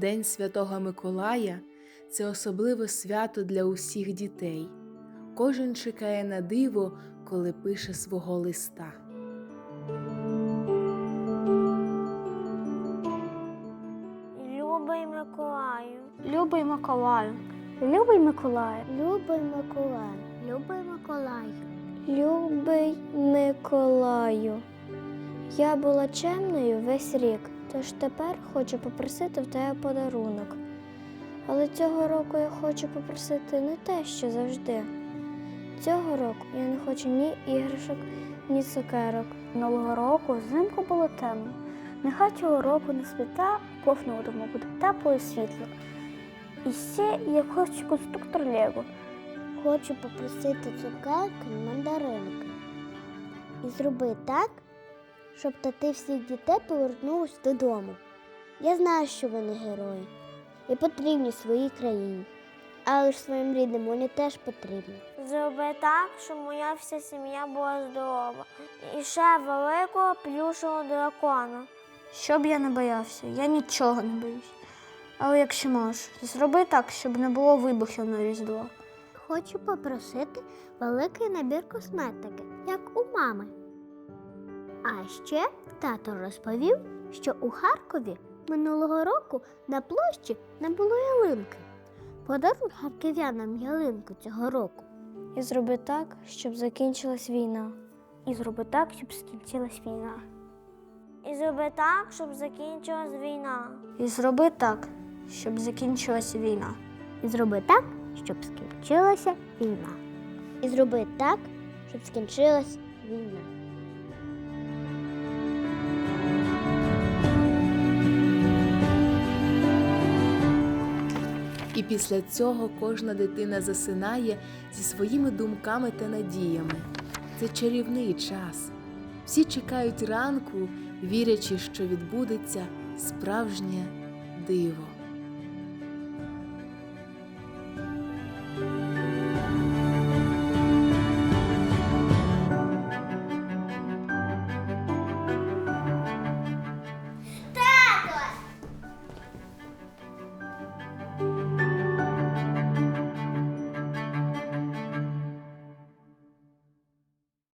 День Святого Миколая це особливе свято для усіх дітей. Кожен чекає на диво, коли пише свого листа. Любий Миколаю. Любий Миколаю, Любий Миколаю. любий Миколаю, любий Миколаю, Любий Миколаю. Я була чемною весь рік, тож тепер хочу попросити в тебе подарунок. Але цього року я хочу попросити не те, що завжди. Цього року я не хочу ні іграшок, ні цукерок. Минулого року взимку було темно. Нехай цього року не світа, кожного дому буде тепло і світло. І ще я хочу конструктор Лего. Хочу попросити цукерки мандаринки. І зроби так, щоб тати всіх дітей повернулись додому. Я знаю, що вони герої і потрібні своїй країні. Але ж своїм рідним вони теж потрібні. Зроби так, щоб моя вся сім'я була здорова. І ще великого плюшевого дракона. Щоб я не боявся, я нічого не боюсь. Але якщо можеш, зроби так, щоб не було вибухів на Різдво. Хочу попросити великий набір косметики, як у мами. А ще тато розповів, що у Харкові минулого року на площі не було ялинки. Подаруй харків'янам ялинку цього року. І зроби так, щоб закінчилась війна. І зроби так, щоб скінчилась війна. І зроби так, щоб закінчилась війна. І зроби так, щоб закінчилась війна. І зроби так, щоб скінчилася війна. І зроби так, щоб скінчилась війна. Після цього кожна дитина засинає зі своїми думками та надіями. Це чарівний час. Всі чекають ранку, вірячи, що відбудеться справжнє диво.